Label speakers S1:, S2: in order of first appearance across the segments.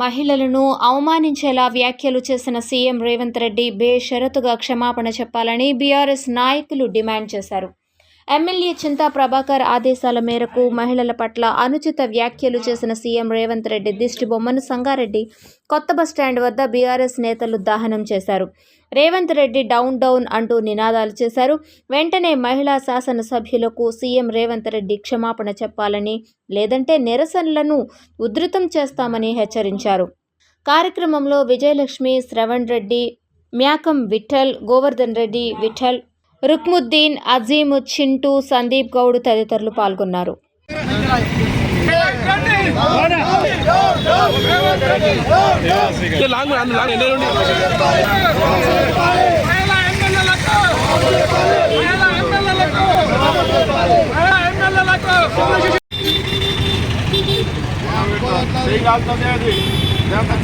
S1: మహిళలను అవమానించేలా వ్యాఖ్యలు చేసిన సీఎం రేవంత్ రెడ్డి బేషరతుగా క్షమాపణ చెప్పాలని బీఆర్ఎస్ నాయకులు డిమాండ్ చేశారు. ఎమ్మెల్యే చింతా ప్రభాకర్ ఆదేశాల మేరకు మహిళల పట్ల అనుచిత వ్యాఖ్యలు చేసిన సీఎం రేవంత్ రెడ్డి దిష్టిబొమ్మను సంగారెడ్డి కొత్త బస్టాండ్ వద్ద బీఆర్ఎస్ నేతలు దహనం చేశారు. రేవంత్ రెడ్డి డౌన్ డౌన్ అంటూ నినాదాలు చేశారు. వెంటనే మహిళా శాసనసభ్యులకు సీఎం రేవంత్ రెడ్డి క్షమాపణ చెప్పాలని లేదంటే నిరసనలను ఉధృతం చేస్తామని హెచ్చరించారు. కార్యక్రమంలో విజయలక్ష్మి శ్రవణ్ రెడ్డి మ్యాకం విఠల్ గోవర్ధన్ రెడ్డి విఠల్ రుక్ముద్దీన్ అజీమ్ చింటూ సందీప్ గౌడ్ తదితరులు పాల్గొన్నారు.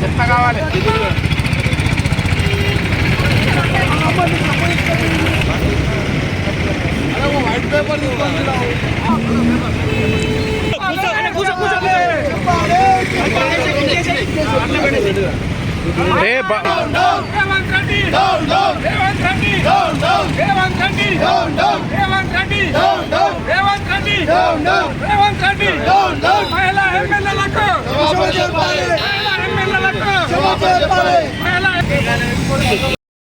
S2: చెత్త కావాలి.
S3: మహిళా ఎమ్మెల్యేలకు మహిళా ఎమ్మెల్యేలకు